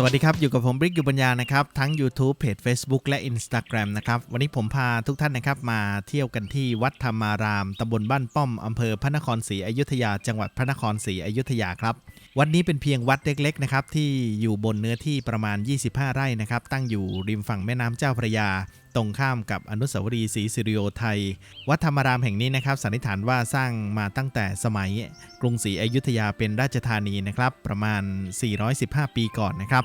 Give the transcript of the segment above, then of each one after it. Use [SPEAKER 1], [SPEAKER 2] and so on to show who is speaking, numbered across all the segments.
[SPEAKER 1] สวัสดีครับ อยู่กับผมบริกอยู่ปัญญานะครับ ทั้ง YouTube เพจ Facebook และ Instagram นะครับ วันนี้ผมพาทุกท่านนะครับ มาเที่ยวกันที่วัดธรรมารามตำบลบ้านป้อมอำเภอพระนครศรีอยุธยา จังหวัดพระนครศรีอยุธยาครับ วัดนี้เป็นเพียงวัดเล็กๆนะครับที่อยู่บนเนื้อที่ประมาณ 25 ไร่นะครับ ตั้งอยู่ริมฝั่งแม่น้ำเจ้าพระยา ตรงข้ามกับอนุสาวรีย์ศรีสิริโยไทย วัดธรรมารามแห่งนี้นะครับสันนิษฐานว่าสร้างมาตั้งแต่สมัยกรุงศรีอยุธยาเป็นราชธานีนะครับ ประมาณ 415 ปีก่อนนะครับ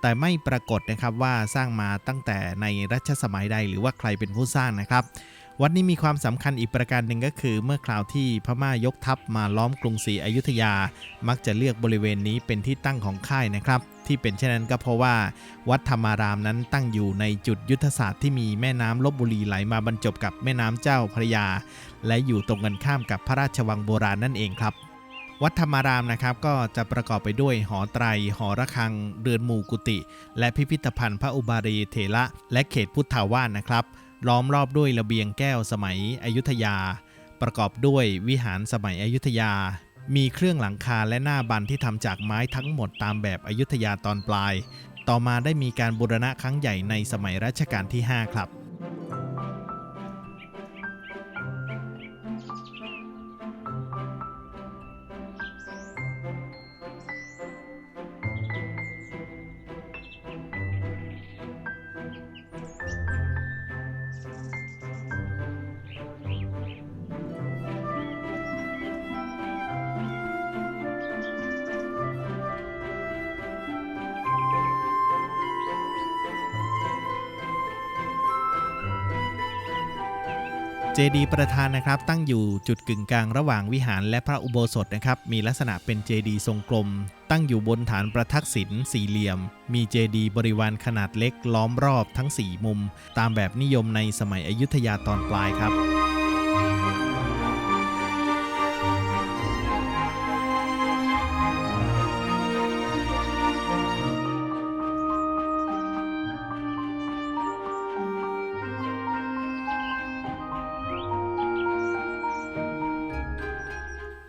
[SPEAKER 1] แต่ไม่ปรากฏนะครับว่าสร้างมาตั้งแต่ในรัชสมัยใดหรือว่าใครเป็นผู้สร้างนะครับ วัดนี้มีความสำคัญอีกประการหนึ่งก็คือ เมื่อคราวที่พม่ายกทัพมาล้อมกรุงศรีอยุธยา มักจะเลือกบริเวณนี้เป็นที่ตั้งของค่ายนะครับ ที่เป็นเช่นนั้นก็เพราะว่า วัดธรรมารามนั้นตั้งอยู่ในจุดยุทธศาสตร์ที่มีแม่น้ำลบบุรีไหลมาบรรจบกับแม่น้ำเจ้าพระยา และอยู่ตรงกันข้ามกับพระราชวังโบราณนั่นเองครับวัดธรรมารามนะครับก็จะประกอบไปด้วยหอไตร หอระฆัง เรือนหมู่กุฏิและพิพิธภัณฑ์พระอุบารีเถระและเขตพุทธาวาสนะครับ ล้อมรอบด้วยระเบียงแก้วสมัยอยุธยา ประกอบด้วยวิหารสมัยอยุธยา มีเครื่องหลังคาและหน้าบันที่ทำจากไม้ทั้งหมดตามแบบอยุธยาตอนปลาย ต่อมาได้มีการบูรณะครั้งใหญ่ในสมัยรัชกาลที่ 5 ครับ จดีย์ประธานนะครับตั้งอยู่จุดกึ่งกลางระหว่างวิหารและพระอุโบสถนะครับมีลักษณะเป็นเจดีย์ทรงกลม ตั้งอยู่บนฐานประทักษิณสี่เหลี่ยม มีเจดีย์บริวารขนาดเล็กล้อมรอบทั้ง 4 มุม ตามแบบนิยมในสมัยอยุธยาตอนปลายครับ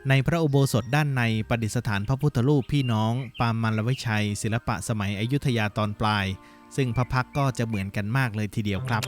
[SPEAKER 1] ในพระอุโบสถด้านในประดิษฐานพระพุทธรูปพี่น้อง ปามมันลวิชัย ศิลปะสมัยอยุธยาตอนปลาย ซึ่งพระพักก็จะเหมือนกันมากเลยทีเดียวครับ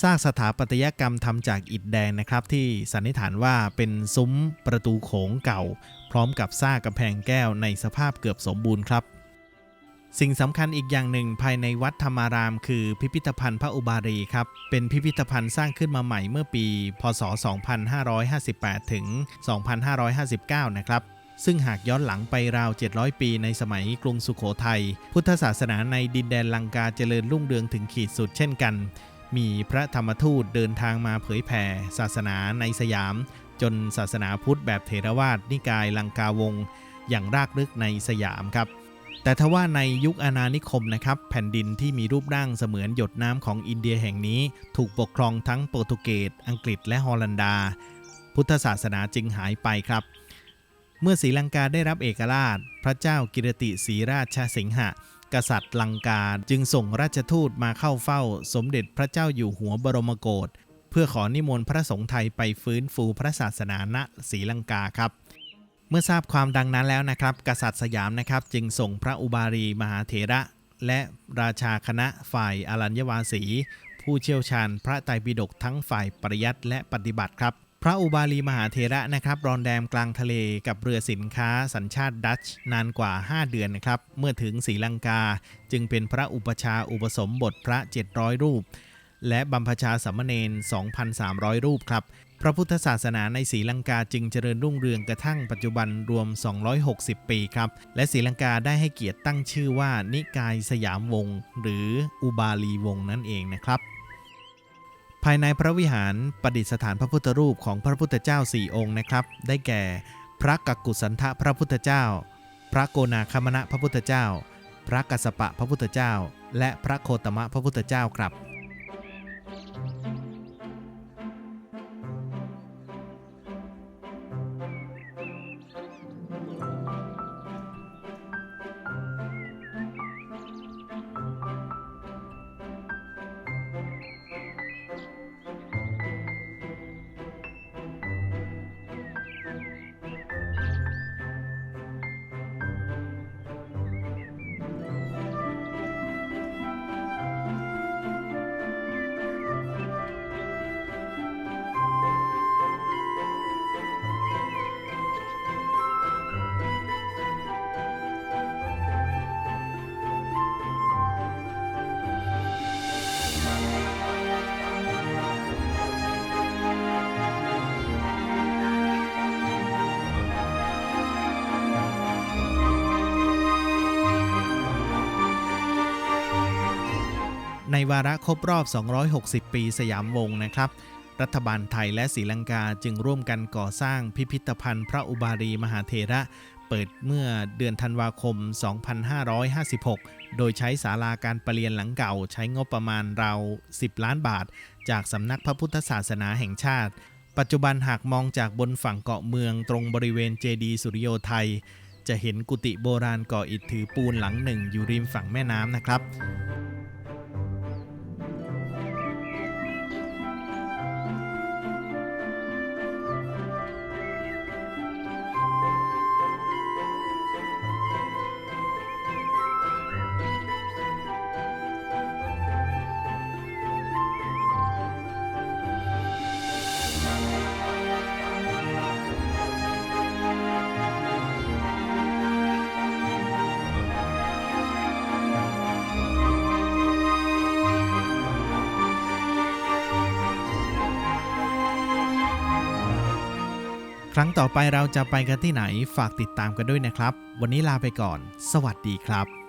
[SPEAKER 1] ซากสถาปัตยกรรมทำจากอิฐแดงนะครับ ที่สันนิษฐานว่าเป็นซุ้มประตูโขงเก่า พร้อมกับซากกำแพงแก้วในสภาพเกือบสมบูรณ์ครับ สิ่งสำคัญอีกอย่างหนึ่งภายในวัดธรรมาราม คือพิพิธภัณฑ์พระอุบารีครับ เป็นพิพิธภัณฑ์สร้างขึ้นมาใหม่เมื่อปี พศ 2558 ถึง 2559 นะครับซึ่งหากย้อนหลังไปราว 700 ปีในสมัยกรุงสุขโขทัย พุทธศาสนาในดินแดนลังกาเจริญรุ่งเรืองถึงขีดสุดเช่นกัน มีพระธรรมทูตเดินทางมาเผยแผ่ศาสนาในสยาม จนศาสนาพุทธแบบเถรวาทนิกายลังกาวง อย่างรากลึกในสยามครับ แต่ทว่าในยุคอาณานิคมนะครับ แผ่นดินที่มีรูปร่างเสมือนหยดน้ำของอินเดียแห่งนี้ ถูกปกครองทั้งโปรตุเกสอังกฤษและฮอลันดา พุทธศาสนาจึงหายไปครับ เมื่อศรีลังกาได้รับเอกราช พระเจ้ากิรติศรีราชสิงหะ กษัตริย์ลังกาจึงส่งราชทูตมาเข้าเฝ้า สมเด็จพระเจ้าอยู่หัวบรมโกศเพื่อขอนิมนต์พระสงฆ์ไทยไปฟื้นฟูพระศาสนาณศรีลังกาครับ เมื่อทราบความดังนั้นแล้วนะครับ กษัตริย์สยามนะครับ จึงส่งพระอุบารีมหาเถระ และราชาคณะฝ่ายอรัญญวาสี ผู้เชี่ยวชาญพระไตรปิฎกทั้งฝ่ายปริยัติและปฏิบัติครับ พระอุบาลีมหาเถระนะครับรอนแรมกลางทะเลกับเรือสินค้าสัญชาติดัตช์นานกว่า 5 เดือนนะครับ เมื่อถึงศรีลังกา จึงเป็นพระอุปชาอุปสมบทพระ 700 รูป และบัมพชาสามเณร 2,300 รูปครับ พระพุทธศาสนาในศรีลังกาจึงเจริญรุ่งเรืองกระทั่งปัจจุบันรวม 260 ปีครับ และศรีลังกาได้ให้เกียรติตั้งชื่อว่านิกายสยามวงศ์หรืออุบาลีวงศ์นั่นเองนะครับ ภายในพระวิหารประดิษฐานพระพุทธรูปของพระพุทธเจ้าสี่องค์นะครับ ได้แก่ พระกักกุสันทะพระพุทธเจ้า พระโกนาคมณะพระพุทธเจ้า พระกัสสปะพระพุทธเจ้า และพระโคตมะพระพุทธเจ้าครับ ในวาระครบรอบ 260 ปีสยามวงศ์นะครับ รัฐบาลไทยและศรีลังกาจึงร่วมกันก่อสร้างพิพิธภัณฑ์พระอุบารีมหาเถระ เปิดเมื่อเดือนธันวาคม 2556 โดยใช้ศาลาการประเรียนหลังเก่าใช้งบประมาณราว 10 ล้านบาท จากสำนักพระพุทธศาสนาแห่งชาติ ปัจจุบันหากมองจากบนฝั่งเกาะเมืองตรงบริเวณเจดีสุริโยไทยจะเห็นกุฏิโบราณก่ออิฐถือปูนหลังหนึ่งอยู่ริมฝั่งแม่น้ำนะครับ ครั้งต่อไปเราจะไปกันที่ไหนฝากติดตามกันด้วยนะครับ วันนี้ลาไปก่อน สวัสดีครับ